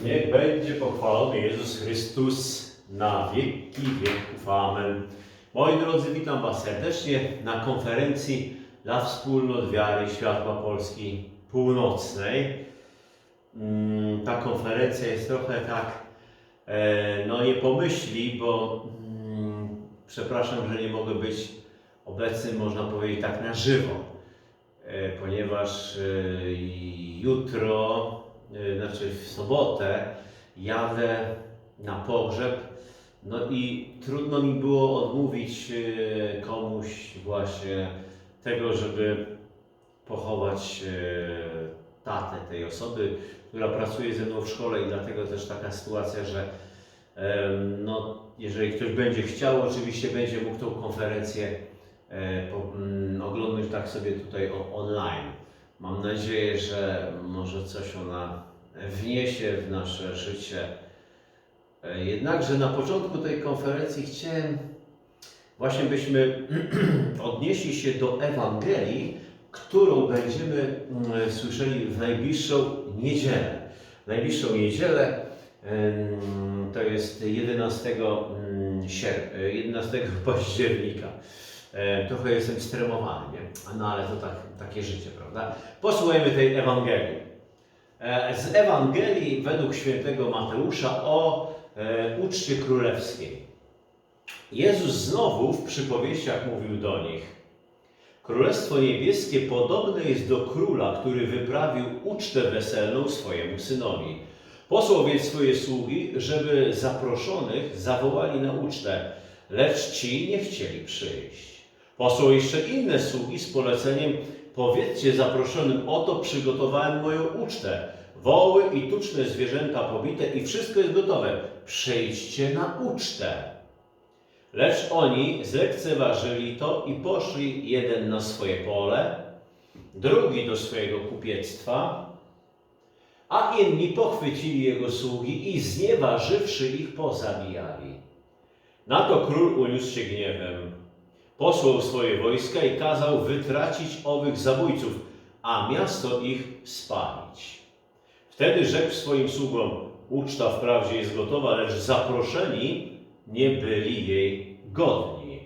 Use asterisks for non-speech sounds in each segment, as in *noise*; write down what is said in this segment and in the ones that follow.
Niech będzie pochwalony Jezus Chrystus na wieki wieków. Amen. Moi drodzy, witam Was serdecznie na konferencji dla wspólnot wiary Światła Polski Północnej. Mm, Ta konferencja jest trochę tak, e, no nie pomyśli, bo mm, przepraszam, że nie mogę być obecny, można powiedzieć tak na żywo, e, ponieważ e, jutro, znaczy w sobotę jadę na pogrzeb, no i trudno mi było odmówić e, komuś właśnie tego, żeby pochować e, tatę tej osoby, która pracuje ze mną w szkole i dlatego też taka sytuacja, że no, jeżeli ktoś będzie chciał, oczywiście będzie mógł tą konferencję e, mm, oglądać tak sobie tutaj online. Mam nadzieję, że może coś ona wniesie w nasze życie. E, Jednakże na początku tej konferencji chciałem właśnie byśmy *clears throat* odnieśli się do Ewangelii, którą będziemy mm, słyszeli w najbliższą niedzielę. Najbliższą niedzielę to jest 11, mm, sierp- e, 11 *laughs* października. E, Trochę jestem stremowany, nie? No ale to tak, takie życie, prawda? Posłuchajmy tej Ewangelii. E, Z Ewangelii według świętego Mateusza o e, uczcie królewskiej. Jezus znowu w przypowieściach mówił do nich: Królestwo niebieskie podobne jest do króla, który wyprawił ucztę weselną swojemu synowi. Posłał więc swoje sługi, żeby zaproszonych zawołali na ucztę, lecz ci nie chcieli przyjść. Posłał jeszcze inne sługi z poleceniem: Powiedzcie zaproszonym, oto przygotowałem moją ucztę. Woły i tuczne zwierzęta pobite i wszystko jest gotowe. Przyjdźcie na ucztę. Lecz oni zlekceważyli to i poszli jeden na swoje pole, drugi do swojego kupiectwa, a inni pochwycili jego sługi i znieważywszy ich pozabijali. Na to król uniósł się gniewem. Posłał swoje wojska i kazał wytracić owych zabójców, a miasto ich spalić. Wtedy rzekł swoim sługom, uczta wprawdzie jest gotowa, lecz zaproszeni nie byli jej godni.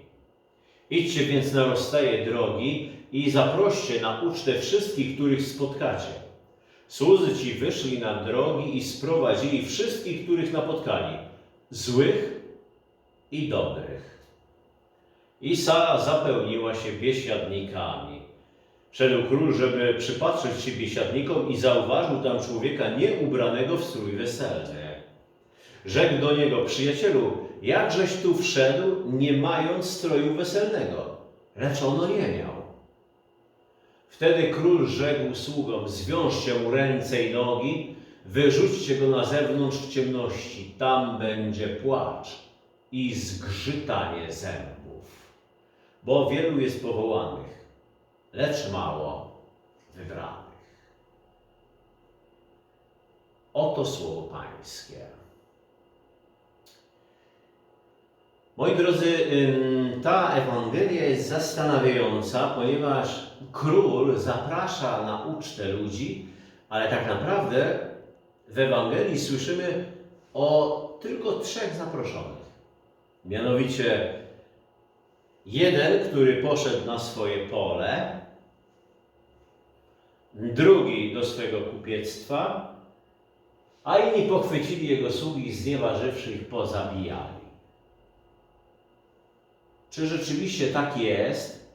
Idźcie więc na rozstaje drogi i zaproście na ucztę wszystkich, których spotkacie. Słudzy ci wyszli na drogi i sprowadzili wszystkich, których napotkali, złych i dobrych. I sala zapełniła się biesiadnikami. Wszedł król, żeby przypatrzeć się biesiadnikom i zauważył tam człowieka nieubranego w strój weselny. Rzekł do niego, przyjacielu, jakżeś tu wszedł, nie mając stroju weselnego? Lecz ono nie miał. Wtedy król rzekł sługom, zwiążcie mu ręce i nogi, wyrzućcie go na zewnątrz w ciemności, tam będzie płacz i zgrzytanie zębów. Bo wielu jest powołanych, lecz mało wybranych. Oto słowo Pańskie. Moi drodzy, ta Ewangelia jest zastanawiająca, ponieważ król zaprasza na ucztę ludzi, ale tak naprawdę w Ewangelii słyszymy o tylko trzech zaproszonych. Mianowicie jeden, który poszedł na swoje pole, drugi do swego kupiectwa, a inni pochwycili jego sługi i znieważywszy ich pozabijali. Czy rzeczywiście tak jest,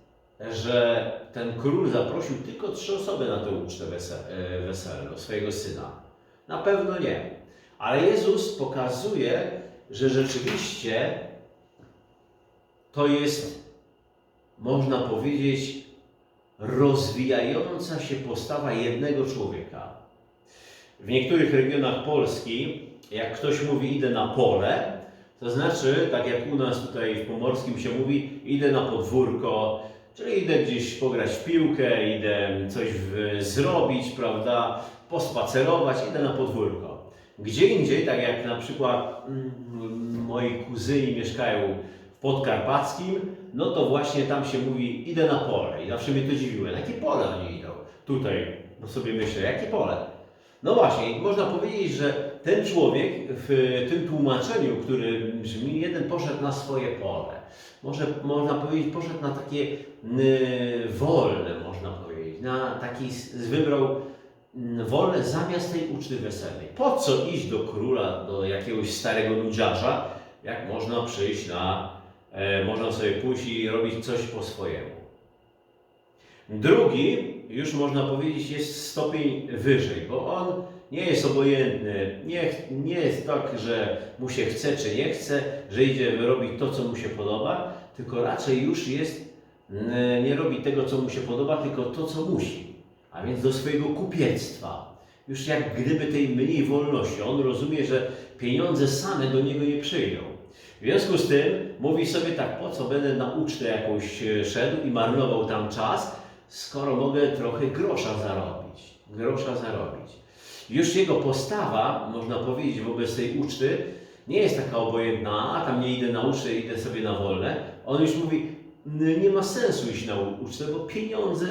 że ten król zaprosił tylko trzy osoby na tę ucztę e, weselną, swojego syna? Na pewno nie. Ale Jezus pokazuje, że rzeczywiście to jest, można powiedzieć, rozwijająca się postawa jednego człowieka. W niektórych regionach Polski, jak ktoś mówi idę na pole, to znaczy, tak jak u nas tutaj w Pomorskim się mówi, idę na podwórko, czyli idę gdzieś pograć w piłkę, idę coś w, zrobić, prawda, pospacerować, idę na podwórko. Gdzie indziej, tak jak na przykład mm, moi kuzyni mieszkają Podkarpackim, no to właśnie tam się mówi idę na pole i zawsze mnie to dziwiło, na jakie pole oni idą? Tutaj, no sobie myślę, jakie pole? No właśnie, można powiedzieć, że ten człowiek w tym tłumaczeniu, który brzmi, jeden poszedł na swoje pole. Może, można powiedzieć, poszedł na takie wolne, można powiedzieć, na taki, wybrał wolne zamiast tej uczty weselnej. Po co iść do króla, do jakiegoś starego nudziarza, jak można przyjść na, można sobie pójść i robić coś po swojemu. Drugi, już można powiedzieć, jest stopień wyżej, bo on nie jest obojętny, nie, nie jest tak, że mu się chce czy nie chce, że idzie robić to, co mu się podoba, tylko raczej już jest, nie robi tego, co mu się podoba, tylko to, co musi, a więc do swojego kupiectwa. Już jak gdyby tej mniej wolności. On rozumie, że pieniądze same do niego nie przyjdą. W związku z tym mówi sobie tak, po co będę na ucztę jakąś e, szedł i marnował tam czas, skoro mogę trochę grosza zarobić. Grosza zarobić. Już jego postawa, można powiedzieć, wobec tej uczty nie jest taka obojętna, a tam nie idę na ucztę, idę sobie na wolne. On już mówi, "N- nie ma sensu iść na ucztę, bo pieniądze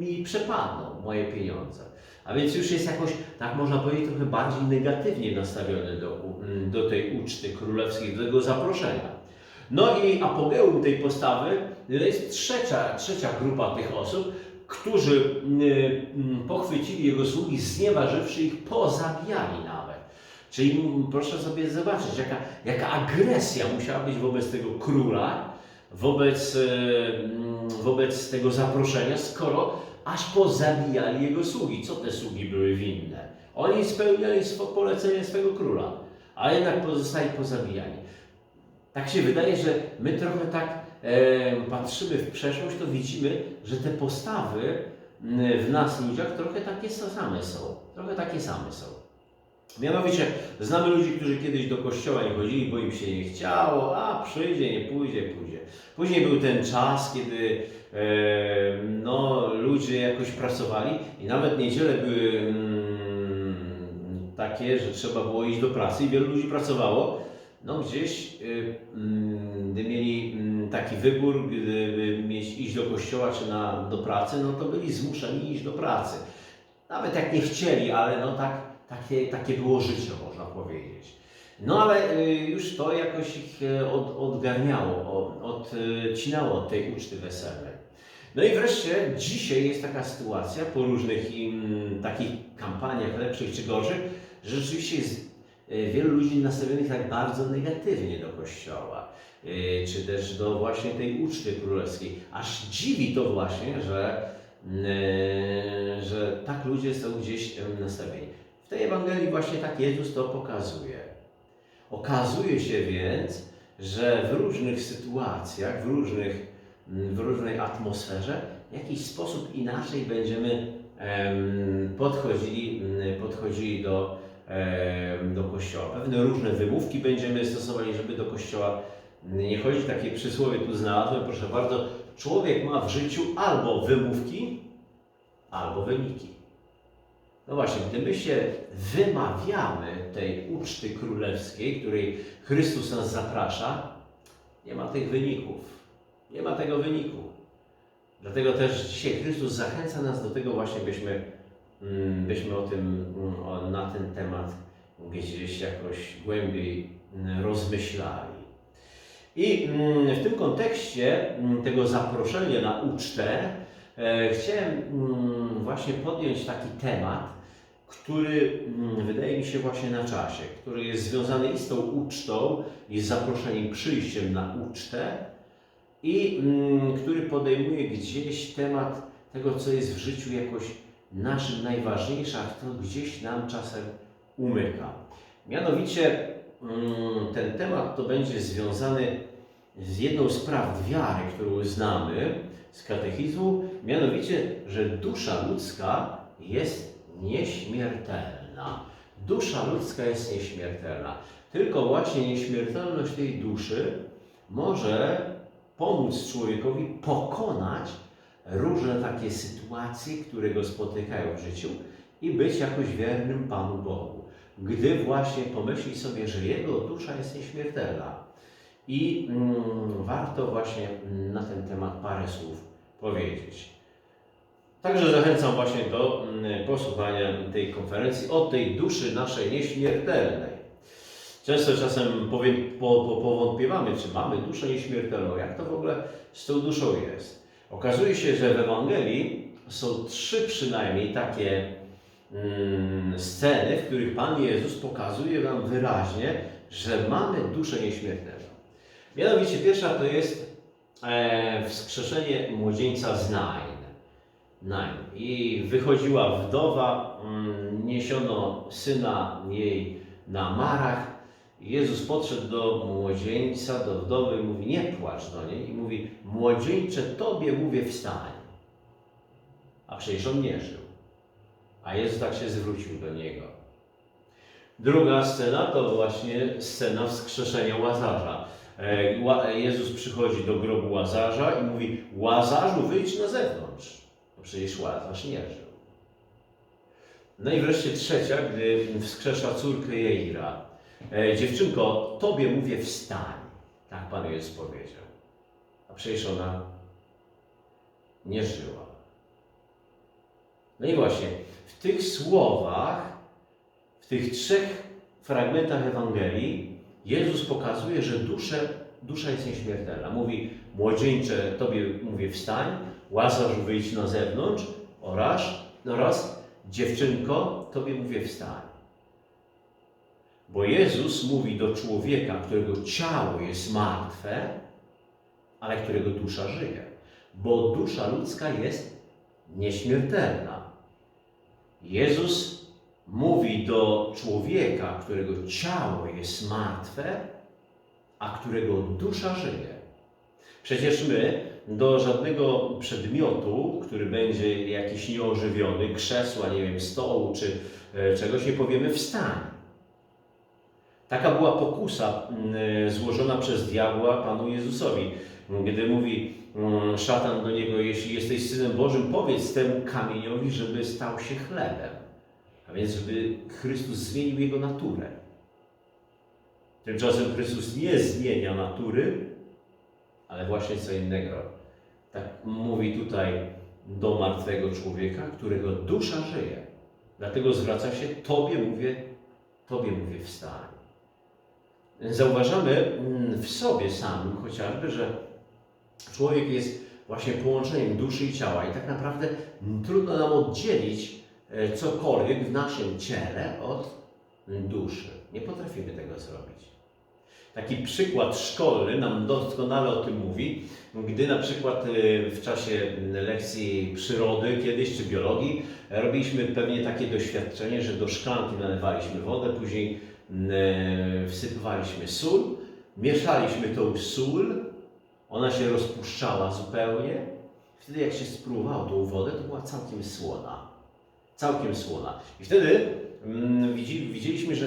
mi przepadną, moje pieniądze. A więc już jest jakoś, tak można powiedzieć, trochę bardziej negatywnie nastawiony do, do tej uczty królewskiej, do tego zaproszenia. No i apogeum tej postawy jest trzecia, trzecia grupa tych osób, którzy mm, mm, pochwycili jego sługi, znieważywszy ich, pozabijali nawet. Czyli mm, proszę sobie zobaczyć, jaka, jaka agresja musiała być wobec tego króla, wobec, e, wobec tego zaproszenia, skoro aż pozabijali jego sługi. Co te sługi były winne? Oni spełniali polecenie swego króla, a jednak pozostali pozabijani. Tak się wydaje, że my trochę tak e, patrzymy w przeszłość, to widzimy, że te postawy w nas ludziach trochę takie same są. Trochę takie same są. Mianowicie znamy ludzi, którzy kiedyś do kościoła nie chodzili, bo im się nie chciało, a przyjdzie, nie pójdzie, pójdzie. Później był ten czas, kiedy e, no, ludzie jakoś pracowali i nawet niedziele były mm, takie, że trzeba było iść do pracy i wielu ludzi pracowało. No gdzieś, y, mm, gdy mieli mm, taki wybór, gdyby mieć iść do kościoła czy na, do pracy, no to byli zmuszeni iść do pracy. Nawet jak nie chcieli, ale no tak, takie, takie było życie, można powiedzieć. No ale y, już to jakoś ich e, od, odgarniało, od, odcinało od tej uczty weselnej. No i wreszcie dzisiaj jest taka sytuacja po różnych im, takich kampaniach lepszych czy gorszych, że rzeczywiście jest wielu ludzi nastawionych tak bardzo negatywnie do kościoła, e, czy też do właśnie tej uczty królewskiej. Aż dziwi to właśnie, że, e, że tak ludzie są gdzieś nastawieni. W tej Ewangelii właśnie tak Jezus to pokazuje. Okazuje się więc, że w różnych sytuacjach, w, różnych, w różnej atmosferze, w jakiś sposób inaczej będziemy em, podchodzili, podchodzili do, do kościoła. Pewne różne wymówki będziemy stosowali, żeby do kościoła nie chodzić. Takie przysłowie tu znalazłem, proszę bardzo. Człowiek ma w życiu albo wymówki, albo wyniki. No właśnie, gdy my się wymawiamy tej uczty królewskiej, której Chrystus nas zaprasza, nie ma tych wyników. Nie ma tego wyniku. Dlatego też dzisiaj Chrystus zachęca nas do tego właśnie, byśmy, byśmy o tym, mm, na ten temat gdzieś jakoś głębiej mm, rozmyślali. I mm, w tym kontekście mm, tego zaproszenia na ucztę e, chciałem mm, właśnie podjąć taki temat, który mm, wydaje mi się właśnie na czasie, który jest związany i z tą ucztą, i z zaproszeniem, przyjściem na ucztę, i mm, który podejmuje gdzieś temat tego, co jest w życiu jakoś naszym najważniejsze, a to gdzieś nam czasem umyka. Mianowicie mm, ten temat to będzie związany z jedną z prawd wiary, którą znamy z katechizmu, mianowicie, że dusza ludzka jest nieśmiertelna. Dusza ludzka jest nieśmiertelna. Tylko właśnie nieśmiertelność tej duszy może pomóc człowiekowi pokonać różne takie sytuacje, które go spotykają w życiu i być jakoś wiernym Panu Bogu. Gdy właśnie pomyśli sobie, że jego dusza jest nieśmiertelna. I mm, warto właśnie mm, na ten temat parę słów powiedzieć. Także zachęcam właśnie do mm, posłuchania tej konferencji o tej duszy naszej nieśmiertelnej. Często czasem po, po, powątpiewamy, czy mamy duszę nieśmiertelną, jak to w ogóle z tą duszą jest. Okazuje się, że w Ewangelii są trzy przynajmniej takie mm, sceny, w których Pan Jezus pokazuje nam wyraźnie, że mamy duszę nieśmiertelną. Mianowicie pierwsza to jest e, wskrzeszenie młodzieńca z Nain. Nain. I wychodziła wdowa, mm, niesiono syna jej na marach. Jezus podszedł do młodzieńca, do wdowy mówi, nie płacz do niej. I mówi, młodzieńcze, tobie mówię wstań. A przecież on nie żył. A Jezus tak się zwrócił do niego. Druga scena to właśnie scena wskrzeszenia Łazarza. E, Jezus przychodzi do grobu Łazarza i mówi, Łazarzu wyjdź na zewnątrz. No przecież Łazarz nie żył. No i wreszcie trzecia, gdy wskrzesza córkę Jeira. E, dziewczynko, tobie mówię wstań. Tak Pan Jezus powiedział. A przecież ona nie żyła. No i właśnie, w tych słowach, w tych trzech fragmentach Ewangelii, Jezus pokazuje, że duszę, dusza jest nieśmiertelna. Mówi, młodzieńcze, tobie mówię wstań, Łazarz wyjdź na zewnątrz oraz, oraz dziewczynko, tobie mówię wstań. Bo Jezus mówi do człowieka, którego ciało jest martwe, ale którego dusza żyje. Bo dusza ludzka jest nieśmiertelna. Jezus mówi do człowieka, którego ciało jest martwe, a którego dusza żyje. Przecież my do żadnego przedmiotu, który będzie jakiś nieożywiony, krzesła, nie wiem, stołu czy e, czegoś, nie powiemy wstań. Taka była pokusa mm, złożona przez diabła Panu Jezusowi, gdy mówi mm, szatan do niego, jeśli jesteś Synem Bożym, powiedz temu kamieniowi, żeby stał się chlebem. A więc, żeby Chrystus zmienił jego naturę. Tymczasem Chrystus nie zmienia natury, ale właśnie co innego. Tak mówi tutaj do martwego człowieka, którego dusza żyje. Dlatego zwraca się, Tobie mówię, Tobie mówię wstań. Zauważamy mm, w sobie samym chociażby, że człowiek jest właśnie połączeniem duszy i ciała i tak naprawdę trudno nam oddzielić e, cokolwiek w naszym ciele od duszy. Nie potrafimy tego zrobić. Taki przykład szkolny nam doskonale o tym mówi, gdy na przykład e, w czasie lekcji przyrody kiedyś czy biologii e, robiliśmy pewnie takie doświadczenie, że do szklanki nalewaliśmy wodę, później wsypywaliśmy sól, mieszaliśmy tą sól, ona się rozpuszczała zupełnie. Wtedy jak się spróbowało tą wodę, to była całkiem słona. Całkiem słona. I wtedy mm, widzi, widzieliśmy, że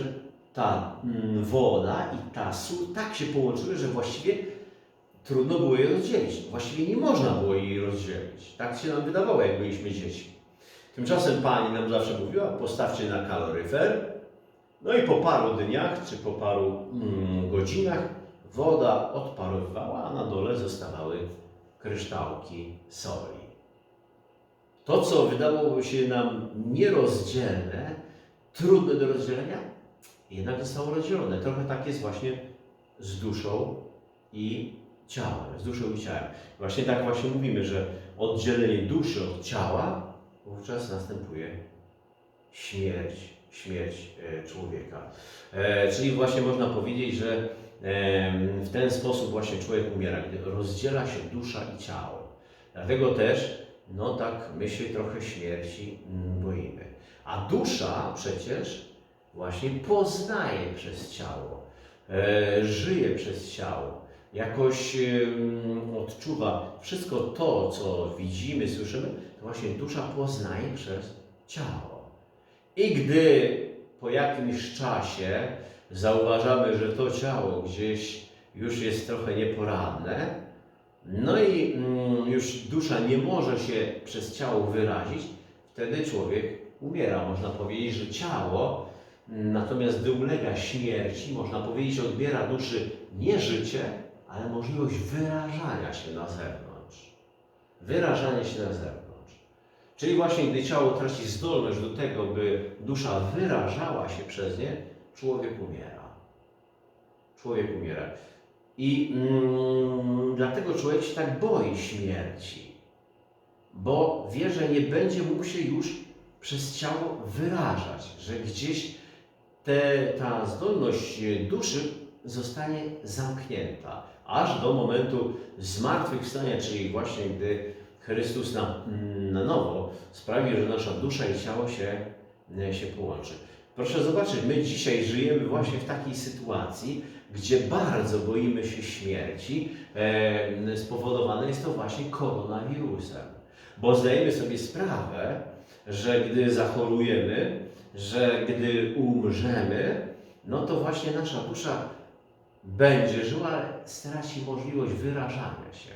ta mm, woda i ta sól tak się połączyły, że właściwie trudno było je rozdzielić. Właściwie nie można było jej rozdzielić. Tak się nam wydawało, jak byliśmy dziećmi. Tymczasem pani nam zawsze mówiła, postawcie na kaloryfer, no i po paru dniach, czy po paru mm, godzinach woda odparowywała, a na dole zostawały kryształki soli. To, co wydawało się nam nierozdzielne, trudne do rozdzielenia, jednak zostało rozdzielone. Trochę tak jest właśnie z duszą i ciałem, z duszą i ciałem. Właśnie tak właśnie mówimy, że oddzielenie duszy od ciała wówczas następuje śmierć, śmierć e, człowieka. E, czyli właśnie można powiedzieć, że em, w ten sposób właśnie człowiek umiera, gdy rozdziela się dusza i ciało. Dlatego też, no tak, my się trochę śmierci mm, boimy. A dusza przecież właśnie poznaje przez ciało, e, żyje przez ciało, jakoś em, odczuwa wszystko to, co widzimy, słyszymy, to właśnie dusza poznaje przez ciało. I gdy po jakimś czasie zauważamy, że to ciało gdzieś już jest trochę nieporadne, no i mm, już dusza nie może się przez ciało wyrazić, wtedy człowiek umiera. Można powiedzieć, że ciało mm, natomiast gdy ulega śmierci, można powiedzieć, odbiera duszy nie życie, ale możliwość wyrażania się na zewnątrz. Wyrażania się na zewnątrz. Czyli właśnie gdy ciało traci zdolność do tego, by dusza wyrażała się przez nie, człowiek umiera. Człowiek umiera. I mm, dlatego człowiek się tak boi śmierci, bo wie, że nie będzie mógł się już przez ciało wyrażać, że gdzieś te, ta zdolność duszy zostanie zamknięta, aż do momentu zmartwychwstania, czyli właśnie gdy Chrystus na, na nowo sprawi, że nasza dusza i ciało się, się połączy. Proszę zobaczyć, my dzisiaj żyjemy właśnie w takiej sytuacji, gdzie bardzo boimy się śmierci. E, spowodowane jest to właśnie koronawirusem. Bo zdajemy sobie sprawę, że gdy zachorujemy, że gdy umrzemy, no to właśnie nasza dusza będzie żyła, ale straci możliwość wyrażania się.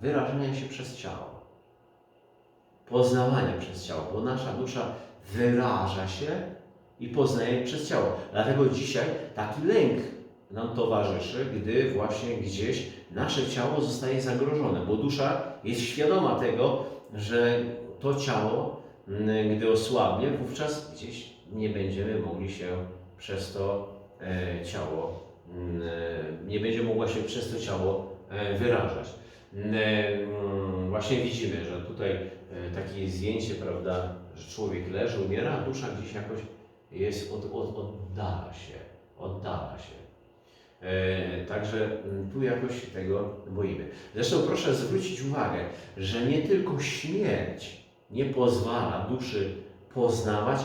Wyrażania się przez ciało. Poznawania przez ciało, bo nasza dusza wyraża się i poznaje przez ciało. Dlatego dzisiaj taki lęk nam towarzyszy, gdy właśnie gdzieś nasze ciało zostaje zagrożone, bo dusza jest świadoma tego, że to ciało, mm, gdy osłabnie, wówczas gdzieś nie będziemy mogli się przez to e, ciało, mm, e, nie będzie mogła się przez to ciało e, wyrażać. Mm, Właśnie widzimy, że tutaj takie zdjęcie, prawda, że człowiek leży, umiera, a dusza gdzieś jakoś jest, od, od, oddala się, oddala się. E, także mm, tu jakoś tego boimy. Zresztą proszę zwrócić uwagę, że nie tylko śmierć nie pozwala duszy poznawać,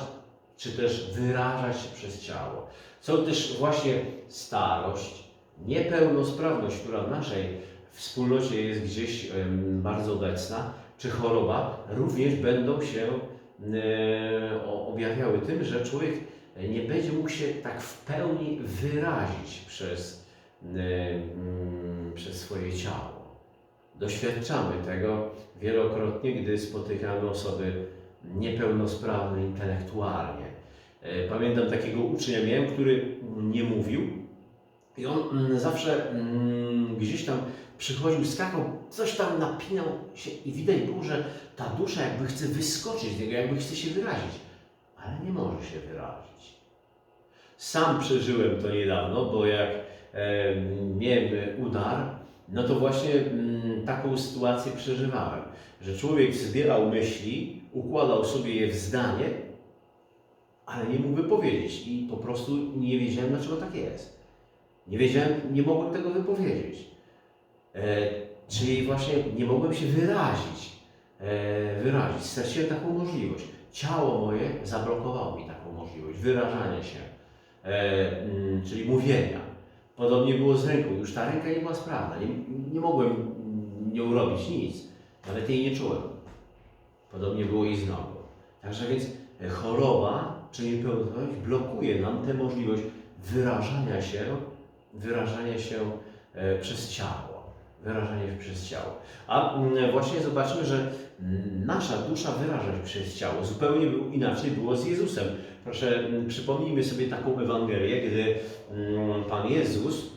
czy też wyrażać się przez ciało. Są też właśnie starość, niepełnosprawność, która w naszej wspólnocie jest gdzieś bardzo obecna, czy choroba, również będą się e, objawiały tym, że człowiek nie będzie mógł się tak w pełni wyrazić przez, e, mm, przez swoje ciało. Doświadczamy tego wielokrotnie, gdy spotykamy osoby niepełnosprawne intelektualnie. E, Pamiętam takiego ucznia miałem, który nie mówił i on mm, zawsze mm, gdzieś tam przychodził, skakał, coś tam napinał się i widać było, że ta dusza jakby chce wyskoczyć z niego, jakby chce się wyrazić, ale nie może się wyrazić. Sam przeżyłem to niedawno, bo jak e, miałem udar, no to właśnie mm, taką sytuację przeżywałem, że człowiek zbierał myśli, układał sobie je w zdanie, ale nie mógł wypowiedzieć i po prostu nie wiedziałem, dlaczego tak jest. Nie wiedziałem, nie mogłem tego wypowiedzieć. E, czyli właśnie nie mogłem się wyrazić. E, wyrazić. Straciłem taką możliwość. Ciało moje zablokowało mi taką możliwość wyrażania się, e, mm, czyli mówienia. Podobnie było z ręką. Już ta ręka nie była sprawna. Nie, nie mogłem mm, nią robić nic. Nawet jej nie czułem. Podobnie było i z nogą. Także więc choroba, czy niepełnosprawność blokuje nam tę możliwość wyrażania się, wyrażania się przez ciało. Wyrażanie się przez ciało. A mm, właśnie zobaczmy, że nasza dusza wyraża się przez ciało. Zupełnie inaczej było z Jezusem. Proszę, mm, przypomnijmy sobie taką Ewangelię, gdy mm, Pan Jezus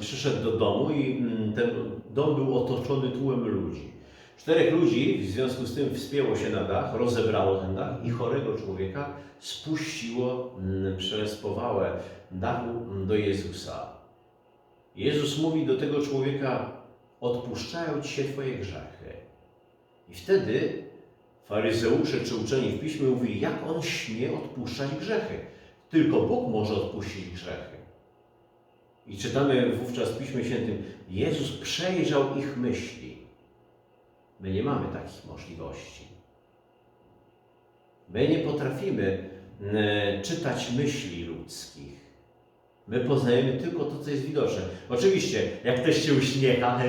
przyszedł do domu i ten dom był otoczony tłem ludzi. Czterech ludzi w związku z tym wspięło się na dach, rozebrało ten dach i chorego człowieka spuściło przez powałę dachu do Jezusa. Jezus mówi do tego człowieka: Odpuszczają ci się Twoje grzechy. I wtedy faryzeusze czy uczeni w piśmie mówili: Jak on śmie odpuszczać grzechy? Tylko Bóg może odpuścić grzechy. I czytamy wówczas w Piśmie Świętym: Jezus przejrzał ich myśli. My nie mamy takich możliwości. My nie potrafimy e, czytać myśli ludzkich. My poznajemy tylko to, co jest widoczne. Oczywiście, jak ktoś się uśmiecha,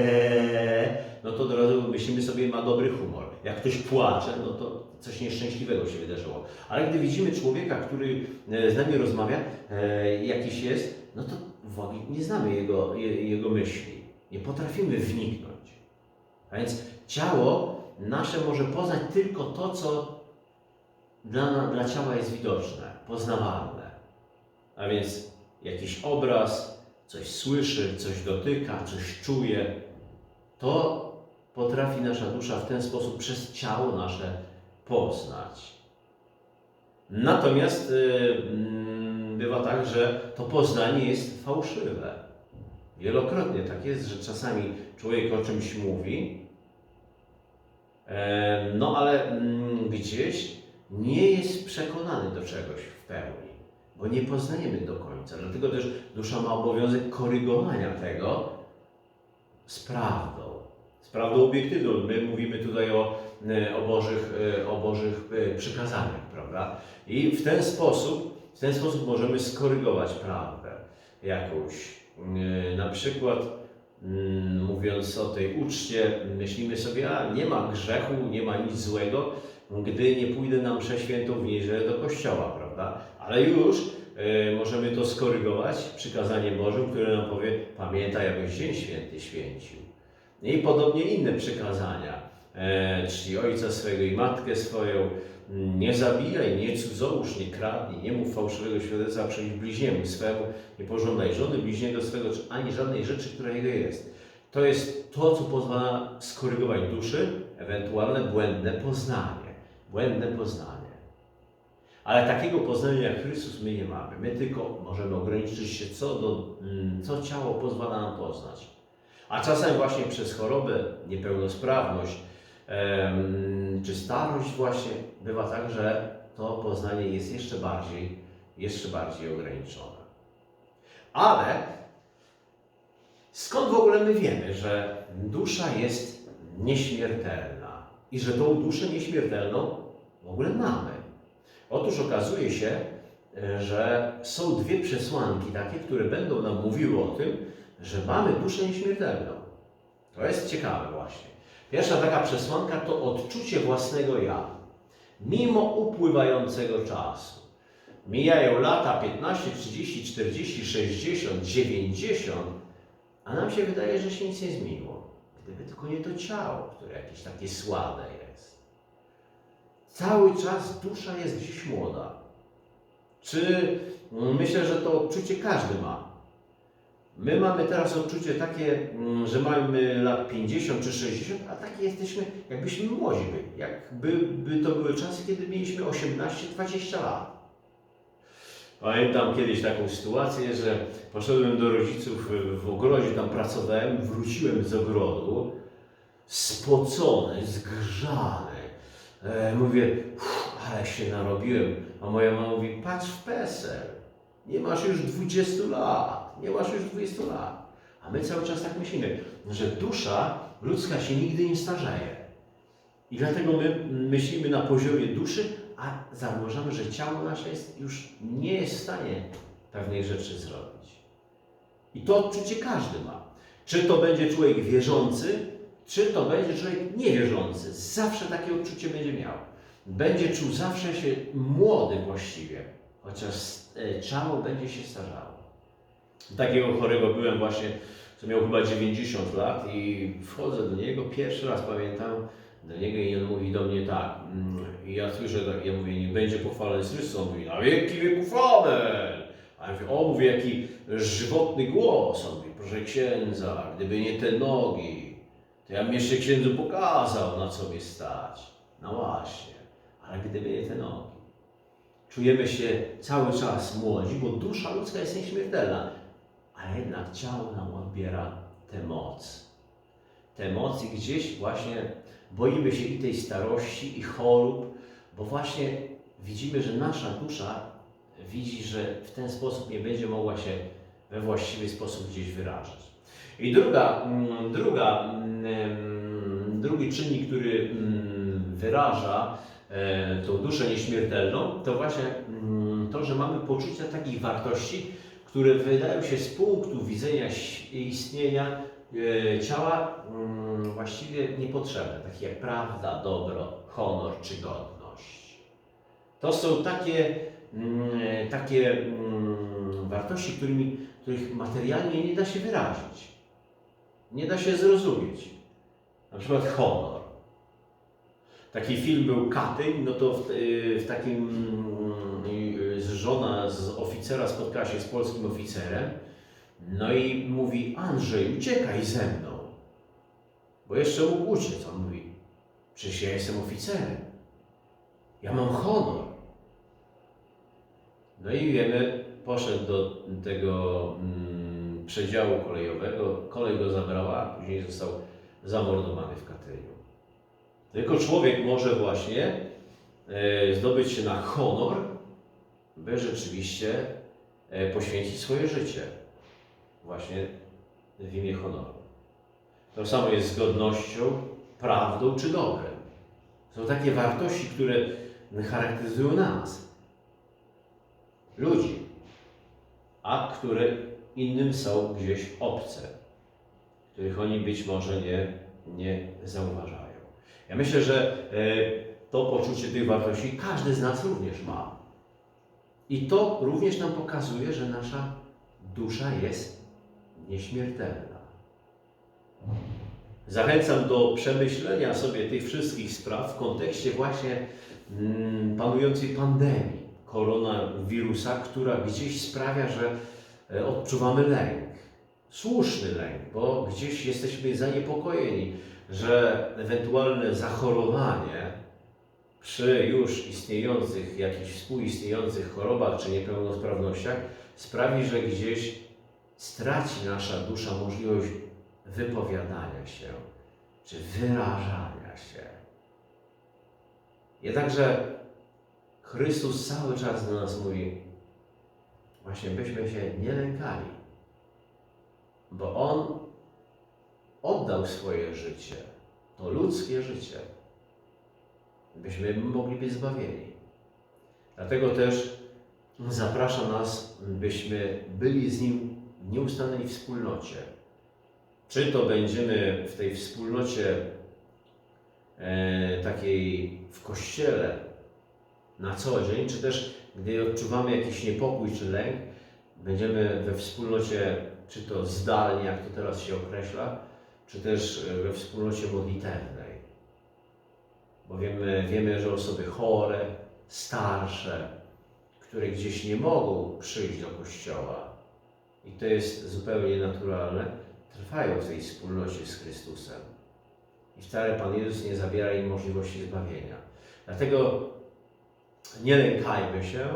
no to od razu myślimy sobie, ma dobry humor. Jak ktoś płacze, no to coś nieszczęśliwego się wydarzyło. Ale gdy widzimy człowieka, który e, z nami rozmawia, e, jakiś jest, no to ogóle nie znamy jego, je, jego myśli. Nie potrafimy wniknąć. A więc ciało nasze może poznać tylko to, co dla, dla ciała jest widoczne, poznawalne. A więc jakiś obraz, coś słyszy, coś dotyka, coś czuje. To potrafi nasza dusza w ten sposób przez ciało nasze poznać. Natomiast y, mm, bywa tak, że to poznanie jest fałszywe. Wielokrotnie tak jest, że czasami człowiek o czymś mówi, e, no ale mm, gdzieś nie jest przekonany do czegoś w pełni, bo nie poznajemy do końca. Dlatego też dusza ma obowiązek korygowania tego z prawdą, z prawdą obiektywną. My mówimy tutaj o, e, o, Bożych, e, o Bożych e, przykazaniach, prawda? I w ten sposób, w ten sposób możemy skorygować prawdę jakąś. Na przykład mm, mówiąc o tej uczcie, myślimy sobie, a nie ma grzechu, nie ma nic złego, gdy nie pójdę na mszę świętą w niedzielę do kościoła, prawda? Ale już e, możemy to skorygować przykazaniem Bożym, które nam powie, pamiętaj, abyś Dzień Święty święcił. I podobnie inne przykazania, e, czci ojca swego i matkę swoją, nie zabijaj, nie cudzołóż, nie kradnij, nie mów fałszywego świadectwa przeciw bliźniemu swemu, nie pożądaj żony bliźniego swego, ani żadnej rzeczy, która jego jest. To jest to, co pozwala skorygować duszy, ewentualne błędne poznanie. Błędne poznanie. Ale takiego poznania jak Chrystus my nie mamy. My tylko możemy ograniczyć się co do, mm, co ciało pozwala nam poznać. A czasem właśnie przez chorobę, niepełnosprawność czy starość właśnie bywa tak, że to poznanie jest jeszcze bardziej, jeszcze bardziej ograniczone. Ale skąd w ogóle my wiemy, że dusza jest nieśmiertelna i że tą duszę nieśmiertelną w ogóle mamy? Otóż okazuje się, e, że są dwie przesłanki takie, które będą nam mówiły o tym, że mamy duszę nieśmiertelną. To jest ciekawe właśnie. Pierwsza taka przesłanka to odczucie własnego ja. Mimo upływającego czasu. Mijają lata 15, 30, 40, 60, 90, a nam się wydaje, że się nic nie zmieniło. Gdyby tylko nie to ciało, które jakieś takie słabe jest. Cały czas dusza jest gdzieś młoda. Czy mm, myślę, że to odczucie każdy ma. My mamy teraz odczucie takie, mm, że mamy lat 50 czy 60, a takie jesteśmy, jakbyśmy młodzi byli. Jakby by to były czasy, kiedy mieliśmy 18-20 lat. Pamiętam kiedyś taką sytuację, że poszedłem do rodziców w ogrodzie, tam pracowałem, wróciłem z ogrodu, spocony, zgrzany. E, mówię, "Uff, ale się narobiłem. A moja mama mówi, patrz w PESEL, nie masz już 20 lat, nie masz już 20 lat. A my cały czas tak myślimy, że dusza ludzka się nigdy nie starzeje. I dlatego my myślimy na poziomie duszy, a zauważamy, że ciało nasze jest, już nie jest w stanie pewnej rzeczy zrobić. I to odczucie każdy ma. Czy to będzie człowiek wierzący, czy to będzie człowiek niewierzący. Zawsze takie odczucie będzie miał. Będzie czuł zawsze się młody właściwie, chociaż e, ciało będzie się starzało. Takiego chorego byłem właśnie, co miał chyba 90 lat i wchodzę do niego, pierwszy raz pamiętam, do niego i on mówi do mnie tak, mm, i ja słyszę tak, ja mówię, nie będzie pochwalony Chrystus, on mówi, na wieki wieków amen. A ja mówię, o, mówię, jaki żywotny głos, on mówi, proszę księdza, gdyby nie te nogi, to ja bym jeszcze księdzu pokazał, na co mi stać. No właśnie, ale gdyby nie te nogi. Czujemy się cały czas młodzi, bo dusza ludzka jest nieśmiertelna, a jednak ciało nam odbiera tę moc. Tę moc i gdzieś właśnie boimy się i tej starości, i chorób, bo właśnie widzimy, że nasza dusza widzi, że w ten sposób nie będzie mogła się we właściwy sposób gdzieś wyrażać. I druga, mm, druga, mm, drugi czynnik, który mm, wyraża e, tą duszę nieśmiertelną, to właśnie mm, to, że mamy poczucie takich wartości, które wydają się z punktu widzenia istnienia e, ciała mm, właściwie niepotrzebne, takie jak prawda, dobro, honor czy godność. To są takie, mm, takie mm, wartości, którymi, których materialnie nie da się wyrazić. Nie da się zrozumieć. Na przykład honor. Taki film był Katyń, no to w, y, w takim y, z żona z oficera spotkała się z polskim oficerem. No i mówi, Andrzej, uciekaj ze mną. Bo jeszcze mógł uciec. On mówi, przecież ja jestem oficerem. Ja mam honor. No i wiemy, poszedł do tego mm, przedziału kolejowego, kolej go zabrała, a później został zamordowany w Katyniu. Tylko człowiek może właśnie e, zdobyć się na honor, by rzeczywiście e, poświęcić swoje życie właśnie w imię honoru. To samo jest z godnością, prawdą czy dobrem. Są takie wartości, które charakteryzują nas, ludzi, a które innym są gdzieś obce, których oni być może nie, nie zauważają. Ja myślę, że e, to poczucie tych wartości każdy z nas również ma. I to również nam pokazuje, że nasza dusza jest nieśmiertelna. Zachęcam do przemyślenia sobie tych wszystkich spraw w kontekście właśnie mm, panującej pandemii koronawirusa, która gdzieś sprawia, że odczuwamy lęk. Słuszny lęk, bo gdzieś jesteśmy zaniepokojeni, że ewentualne zachorowanie przy już istniejących, jakichś współistniejących chorobach czy niepełnosprawnościach sprawi, że gdzieś straci nasza dusza możliwość wypowiadania się czy wyrażania się. Jednakże Chrystus cały czas do nas mówi, właśnie byśmy się nie lękali, bo On oddał swoje życie, to ludzkie życie, byśmy mogli być zbawieni. Dlatego też zaprasza nas, byśmy byli z Nim w nieustannej wspólnocie. Czy to będziemy w tej wspólnocie e, takiej w kościele na co dzień, czy też gdy odczuwamy jakiś niepokój czy lęk, będziemy we wspólnocie, czy to zdalnie, jak to teraz się określa, czy też we wspólnocie modlitewnej. Bo wiemy, wiemy, że osoby chore, starsze, które gdzieś nie mogą przyjść do kościoła, i to jest zupełnie naturalne, trwają w tej wspólnocie z Chrystusem. I wcale Pan Jezus nie zabiera im możliwości zbawienia. Dlatego nie lękajmy się,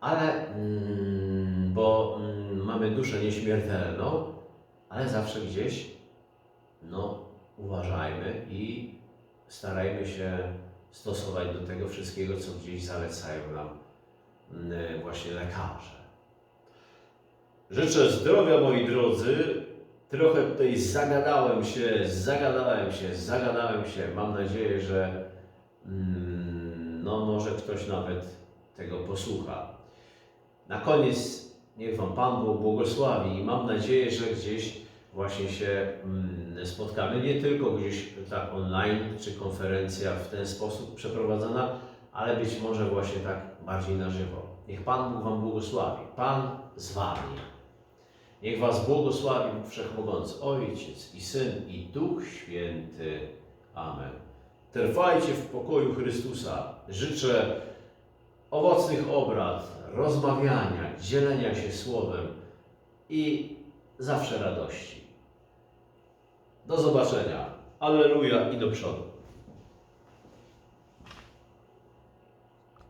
ale mm, bo mm, mamy duszę nieśmiertelną, ale zawsze gdzieś no, uważajmy i starajmy się stosować do tego wszystkiego, co gdzieś zalecają nam mm, właśnie lekarze. Życzę zdrowia, moi drodzy. Trochę tutaj zagadałem się, zagadałem się, zagadałem się. Mam nadzieję, że mm, no może ktoś nawet tego posłucha. Na koniec niech Wam Pan Bóg błogosławi i mam nadzieję, że gdzieś właśnie się mm, spotkamy, nie tylko gdzieś tak online, czy konferencja w ten sposób przeprowadzana, ale być może właśnie tak bardziej na żywo. Niech Pan Bóg Wam błogosławi. Pan z Wami. Niech Was błogosławi Wszechmogący, Ojciec i Syn i Duch Święty. Amen. Trwajcie w pokoju Chrystusa. Życzę owocnych obrad, rozmawiania, dzielenia się Słowem i zawsze radości. Do zobaczenia. Alleluja i do przodu.